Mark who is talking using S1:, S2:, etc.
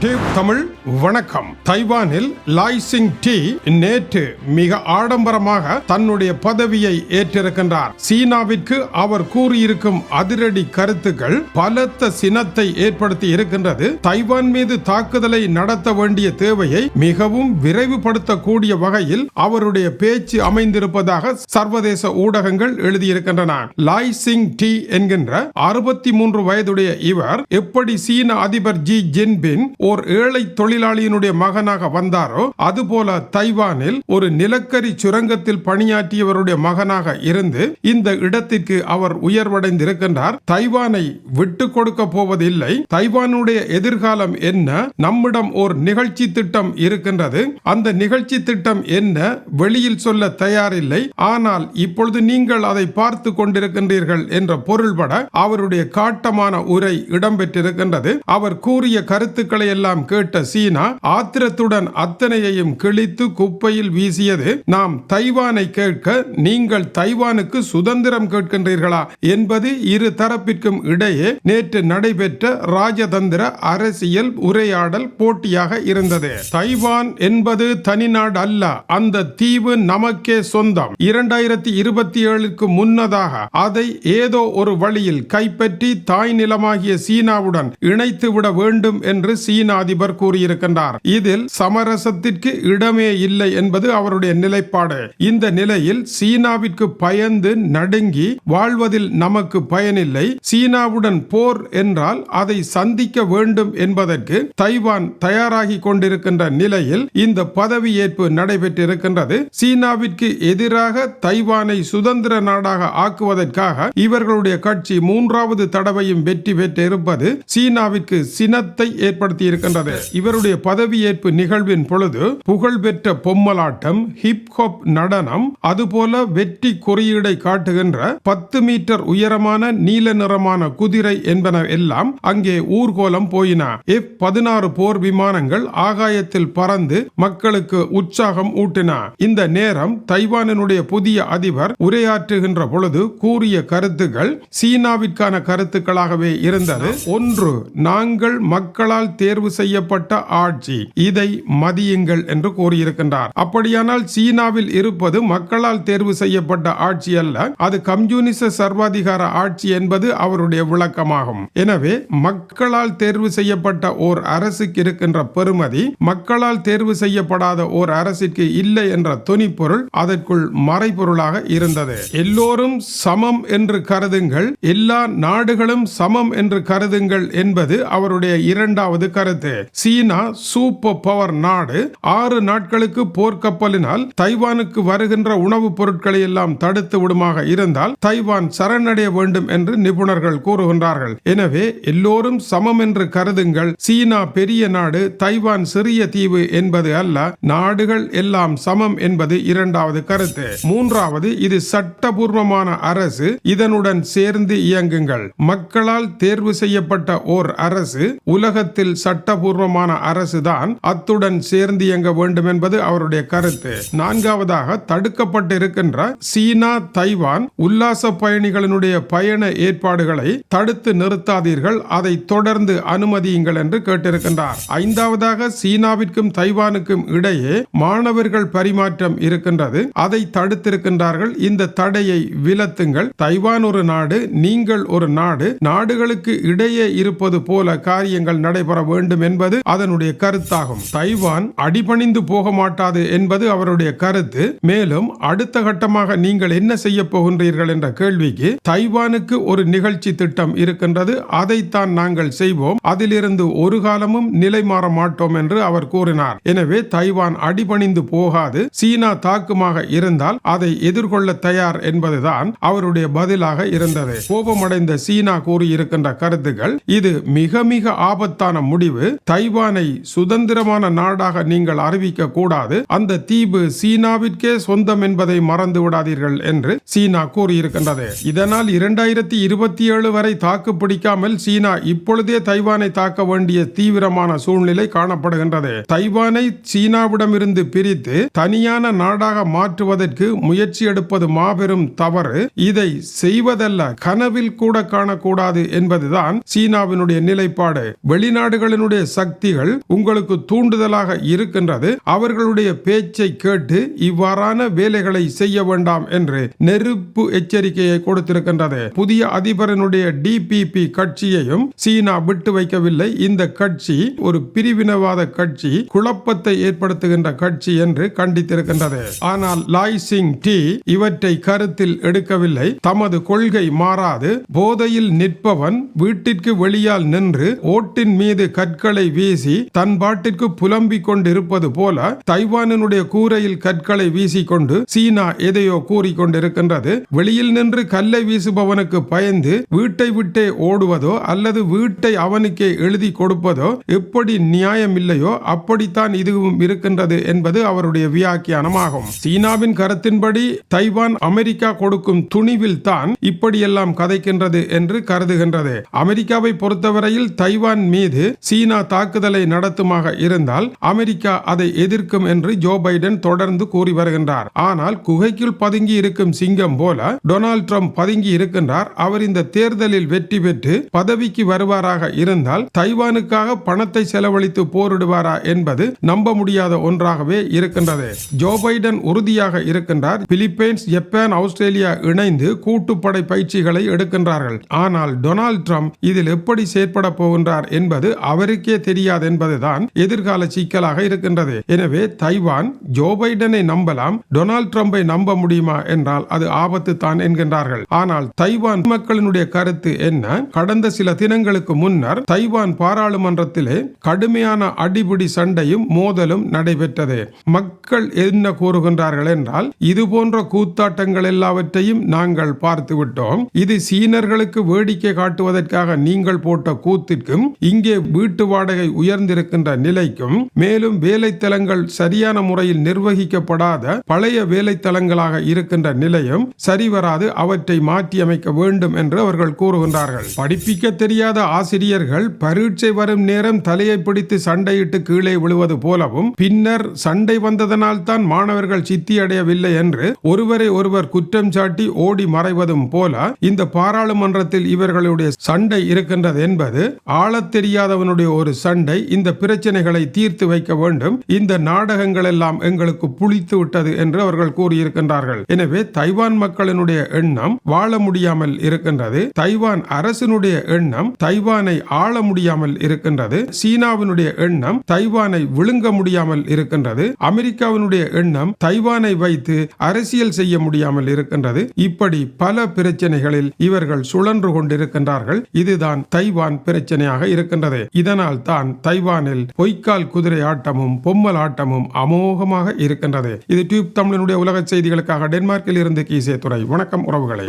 S1: Tube Tamil வணக்கம். தைவானில் லாய்சிங் D நேற்று மிக ஆடம்பரமாக தன்னுடைய பதவியை ஏற்றிருக்கின்றார். சீனாவிற்கு அவர் கூறியிருக்கும் அதிரடி கருத்துக்கள் பலத்த சினத்தை ஏற்படுத்தி இருக்கின்றது. தைவான் மீது தாக்குதலை நடத்த வேண்டிய தேவையை மிகவும் விரைவுபடுத்தக்கூடிய வகையில் அவருடைய பேச்சு அமைந்திருப்பதாக சர்வதேச ஊடகங்கள் எழுதியிருக்கின்றன. லாய் சிங் டி என்கின்ற அறுபத்தி மூன்று வயதுடைய இவர் எப்படி சீன அதிபர் ஜி ஜின்பின் ஓர் ஏழை தொழிலாளியினுடைய மகனாக வந்தாரோ அதுபோல தைவானில் ஒரு நிலக்கரி சுரங்கத்தில் பணியாற்றியவருடைய மகனாக இருந்து இந்த இடத்திற்கு அவர் உயர்வடைந்திருக்கின்றார். தைவானை விட்டு கொடுக்க போவதில்லை. தைவானுடைய எதிர்காலம் என்ன? நம்மிடம் ஒரு நிகழ்ச்சி திட்டம் இருக்கின்றது. அந்த நிகழ்ச்சி திட்டம் என்ன? வெளியில் சொல்ல தயாரில்லை. ஆனால் இப்பொழுது நீங்கள் அதை பார்த்து கொண்டிருக்கின்றீர்கள் என்ற பொருள்பட அவருடைய காட்டமான உரை இடம்பெற்றிருக்கின்றது. அவர் கூறிய கருத்துக்களை இதையெல்லாம் கேட்ட சீனா ஆத்திரத்துடன் அத்தனையையும் கிழித்து குப்பையில் வீசியது. நாம் தைவானை கேட்க நீங்கள் தைவானுக்கு சுதந்திரம் கேட்கின்றீர்களா? என்பது இரு தரப்பிற்கும் இடையே நேற்று நடைபெற்ற ராஜதந்திர அரசியல் உரையாடல் போட்டியாக இருந்தது. தைவான் என்பது தனிநாடு அல்ல அந்த தீவு நமக்கே சொந்தம். இரண்டாயிரத்தி இருபத்தி ஏழுக்கு முன்னதாக அதை ஏதோ ஒரு வழியில் கைப்பற்றி தாய் நிலமாகிய சீனாவுடன் இணைத்து விட வேண்டும் என்று சீனா அதிபர் கூறியிருக்கின்றார். இதில் சமரசத்திற்கு இடமே இல்லை என்பது அவருடைய நிலைப்பாடு. இந்த நிலையில் சீனாவிற்கு பயந்து நடுங்கி வாழ்வதில் நமக்கு பயனில்லை. சீனாவுடன் போர் என்றால் அதை சந்திக்க வேண்டும் என்பதற்கு தைவான் தயாராகி கொண்டிருக்கின்ற நிலையில் இந்த பதவியேற்பு நடைபெற்றிருக்கின்றது. சீனாவிற்கு எதிராக தைவானை சுதந்திர நாடாக ஆக்குவதற்காக இவர்களுடைய கட்சி மூன்றாவது தடவையும் வெற்றி பெற்றிருப்பது சீனாவிற்கு சினத்தை ஏற்படுத்தியிருக்கிறது. இருக்கின்றது இவருடைய பதவியேற்பு நிகழ்வின் பொழுது புகழ்பெற்ற பொம்மலாட்டம் ஹிப்ஹாப் நடனம் அதுபோல வெற்றி குறியீடை காட்டுகின்ற பத்து மீட்டர் உயரமான நீல நிறமான குதிரை என்பன எல்லாம் அங்கே ஊர்கோலம் போயின. எஃப் பதினாறு போர் விமானங்கள் ஆகாயத்தில் பறந்து மக்களுக்கு உற்சாகம் ஊட்டின. இந்த நேரம் தைவானினுடைய புதிய அதிபர் உரையாற்றுகின்ற பொழுது கூறிய கருத்துக்கள் சீனாவிற்கான கருத்துக்களாகவே இருந்தது. ஒன்று நாங்கள் மக்களால் தேர்வு செய்யப்பட்ட ஆட்சி. இதை மதியுங்கள் என்று கூறியிருக்கின்றார். அப்படியானால் சீனாவில் இருப்பது மக்களால் தேர்வு செய்யப்பட்ட ஆட்சி அல்ல. அது கம்யூனிச சர்வாதிகார ஆட்சி என்பது அவருடைய விளக்கமாகும். எனவே மக்களால் தேர்வு செய்யப்பட்ட ஓர் அரசுக்கு இருக்கின்ற பெருமதி மக்களால் தேர்வு செய்யப்படாத ஓர் அரசிற்கு இல்லை என்ற துணிப்பொருள் அதற்குள் மறைபொருளாக இருந்தது. எல்லோரும் சமம் என்று கருதுங்கள். எல்லா நாடுகளும் சமம் என்று கருதுங்கள் என்பது அவருடைய இரண்டாவது கருத்து. சீனா சூப்பர் பவர் நாடு ஆறு நாட்களுக்கு போர்க்கப்பலினால் தைவானுக்கு வருகின்ற உணவுப் பொருட்களை எல்லாம் தடுத்து விடுமாக இருந்தால் தைவான் சரணடைய வேண்டும் என்று நிபுணர்கள் கூறுகின்றார்கள். எனவே எல்லோரும் சமம் என்று கருதுங்கள். சீனா பெரிய நாடு தைவான் சிறிய தீவு என்பது அல்ல நாடுகள் எல்லாம் சமம் என்பது இரண்டாவது கருத்து. மூன்றாவது இது சட்டபூர்வமான அரசு இதனுடன் சேர்ந்து இயங்குங்கள். மக்களால் தேர்வு செய்யப்பட்ட ஓர் அரசு உலகத்தில் சட்ட சட்டபூர்வமான அரசுதான் அத்துடன் சேர்ந்து இயங்க வேண்டும் என்பது அவருடைய கருத்து. நான்காவதாக தடுக்கப்பட்டிருக்கின்ற சீனா தைவான் உல்லாச பயணிகளினுடைய பயண ஏற்பாடுகளை தடுத்து நிறுத்தாதீர்கள். அதை தொடர்ந்து அனுமதியுங்கள் என்று கேட்டிருக்கின்றார். ஐந்தாவதாக சீனாவிற்கும் தைவானுக்கும் இடையே மாணவர்கள் பரிமாற்றம் இருக்கின்றது. அதை தடுத்திருக்கின்றார்கள். இந்த தடையை விலத்துங்கள். தைவான் ஒரு நாடு நீங்கள் ஒரு நாடு. நாடுகளுக்கு இடையே இருப்பது போல காரியங்கள் நடைபெற வேண்டும் என்பது அதனுடைய கருத்தாகும். தைவான் அடிபணிந்து போக மாட்டாது என்பது அவருடைய கருத்து. மேலும் அடுத்த கட்டமாக நீங்கள் என்ன செய்ய போகின்றீர்கள் என்ற கேள்விக்கு தைவானுக்கு ஒரு நிகழ்ச்சி திட்டம் இருக்கின்றது. அதைத்தான் நாங்கள் செய்வோம். அதிலிருந்து ஒரு காலமும் நிலை மாற மாட்டோம் என்று அவர் கூறினார். எனவே தைவான் அடிபணிந்து போகாது. சீனா தாக்குமாக இருந்தால் அதை எதிர்கொள்ள தயார் என்பதுதான் அவருடைய பதிலாக இருந்தது. கோபமடைந்த சீனா கூறியிருக்கின்ற கருத்துக்கள் இது மிக மிக ஆபத்தான முடிவு. தைவானை சுதந்திரமான நாடாக நீங்கள் அறிவிக்க கூடாது. அந்த தீவு சீனாவிற்கே சொந்தம் என்பதை மறந்து விடாதீர்கள் என்று சீனா கூறியிருக்கின்றது. இதனால் இரண்டாயிரத்தி இருபத்தி ஏழு வரை தாக்கு பிடிக்காமல் சீனா இப்பொழுதே தைவானை தாக்க வேண்டிய தீவிரமான சூழ்நிலை காணப்படுகின்றது. தைவானை சீனாவிடமிருந்து பிரித்து தனியான நாடாக மாற்றுவதற்கு முயற்சி எடுப்பது மாபெரும் தவறு. இதை செய்வதல்ல கனவில் கூட காணக்கூடாது என்பதுதான் சீனாவினுடைய நிலைப்பாடு. வெளிநாடுகளினுடைய தைவானுடைய சக்திகள் உங்களுக்கு தூண்டுதலாக இருக்கின்றது. அவர்களுடைய பேச்சை கேட்டு இவ்வாறான வேலைகளை செய்ய வேண்டாம் என்று நெருப்பு எச்சரிக்கையை கொடுத்திருக்கின்றது. புதிய அதிபரனுடைய டிபிபி கட்சியையும் சீனா விட்டு வைக்கவில்லை. இந்த கட்சி ஒரு பிரிவினவாத கட்சி குழப்பத்தை ஏற்படுத்துகின்ற கட்சி என்று கண்டித்திருக்கின்றது. ஆனால் லாய் சிங் டி இவற்றை கருத்தில் எடுக்கவில்லை. தமது கொள்கை மாறாது. போதையில் நிற்பவன் வீட்டிற்கு வெளியால் நின்று ஓட்டின் மீது கற்களை வீசி தன் பாட்டிற்கு புலம்பிக் கொண்டிருப்பது போல தைவானினுடைய கூரையில் கற்களை வீசிக்கொண்டு சீனா எதையோ கூறிக்கொண்டிருக்கின்றது வெளியில் நின்று கல்லை வீசுபவனுக்கு பயந்து வீட்டை விட்டே ஓடுவதோ அல்லது வீட்டை அவனுக்கே எழுதி கொடுப்பதோ எப்படி நியாயம் இல்லையோ அப்படித்தான் இதுவும் இருக்கின்றது என்பது அவருடைய வியாக்கியானமாகும். சீனாவின் கருத்தின்படி தைவான் அமெரிக்கா கொடுக்கும் துணிவில் தான் இப்படியெல்லாம் கதைக்கின்றது என்று கருதுகின்றது. அமெரிக்காவை பொறுத்தவரையில் தைவான் மீது சீனா தாக்குதலை நடத்துமாக இருந்தால் அமெரிக்கா அதை எதிர்க்கும் என்று ஜோ பைடன் தொடர்ந்து கூறி வருகின்றார். ஆனால் குகைக்குள் பதுங்கி இருக்கும் சிங்கம் போல டொனால்ட் ட்ரம்ப் பதுங்கி இருக்கின்றார். அவர் இந்த தேர்தலில் வெற்றி பெற்று பதவிக்கு வருவாராக இருந்தால் தைவானுக்காக பணத்தை செலவழித்து போரிடுவாரா என்பது நம்ப முடியாத ஒன்றாகவே இருக்கின்றது. ஜோ பைடன் உறுதியாக இருக்கின்றார். பிலிப்பைன்ஸ் ஜப்பான் ஆஸ்திரேலியா இணைந்து கூட்டுப்படை பயிற்சிகளை எடுக்கின்றார்கள். ஆனால் டொனால்ட் ட்ரம்ப் இதில் எப்படி செயற்பட போகின்றார் என்பது அவருக்கு தெரியாது என்பதுதான் எதிர்கால சிக்கலாக இருக்கின்றது. எனவே தைவான் ஜோ பைடனை நம்பலாம் டொனால்ட் ட்ரம்பை நம்ப முடியுமா என்றால் அது ஆபத்து தான் என்கின்றார்கள். ஆனால் தைவான் மக்களினுடைய கருத்து என்ன? கடந்த சில தினங்களுக்கு முன்னர் தைவான் பாராளுமன்றத்திலே கடுமையான அடிபிடி சண்டையும் மோதலும் நடைபெற்றது. மக்கள் என்ன கூறுகின்றார்கள் என்றால் இது போன்ற கூத்தாட்டங்கள் எல்லாவற்றையும் நாங்கள் பார்த்து விட்டோம் இது சீனர்களுக்கு வேடிக்கை காட்டுவதற்காக நீங்கள் போட்ட கூத்திற்கும் இங்கே வீட்டு வாடகை உயர்ந்திருக்கின்ற நிலைக்கும் மேலும் வேலைத்தலங்கள் சரியான முறையில் நிர்வகிக்கப்படாத பழைய வேலைத்தலங்களாக இருக்கின்ற நிலையும் சரிவராது அவற்றை மாற்றியமைக்க வேண்டும் என்று அவர்கள் கூறுகின்றார்கள். படிப்பிக்க தெரியாத ஆசிரியர்கள் பரீட்சை வரும் நேரம் தலையை பிடித்து சண்டையிட்டு கீழே விழுவது போலவும் பின்னர் சண்டை வந்ததனால் தான் மாணவர்கள் சித்தியடையவில்லை என்று ஒருவரை ஒருவர் குற்றம் சாட்டி ஓடி மறைவதும் போல இந்த பாராளுமன்றத்தில் இவர்களுடைய சண்டை இருக்கின்றது என்பது ஆளத் தெரியாதவனுடைய ஒரு சண்டை இந்த பிரச்சனைகளை தீர்த்து வைக்க வேண்டும். இந்த நாடகங்கள் எல்லாம் எங்களுக்கு புளித்து விட்டது என்று அவர்கள் கூறியிருக்கின்றார்கள். எனவே தைவான் மக்களினுடைய எண்ணம் வாழ முடியாமல் இருக்கின்றது. தைவான் அரசினுடைய எண்ணம் தைவானை ஆள முடியாமல் இருக்கின்றது. சீனாவினுடைய எண்ணம் தைவானை விழுங்க முடியாமல் இருக்கின்றது. அமெரிக்காவினுடைய எண்ணம் தைவானை வைத்து அரசியல் செய்ய முடியாமல் இருக்கின்றது. இப்படி பல பிரச்சனைகளில் இவர்கள் சுழன்று கொண்டிருக்கின்றார்கள். இதுதான் தைவான் பிரச்சனையாக இருக்கின்றது. இதனால் தான் தைவானில் பொய்க்கால் குதிரை ஆட்டமும் பொம்மல் ஆட்டமும் அமோகமாக இருக்கின்றது. இது டியூப் தமிழனுடைய உலக செய்திகளுக்காக டென்மார்க்கில் இருந்து கீசே துறை வணக்கம் உறவுகளை.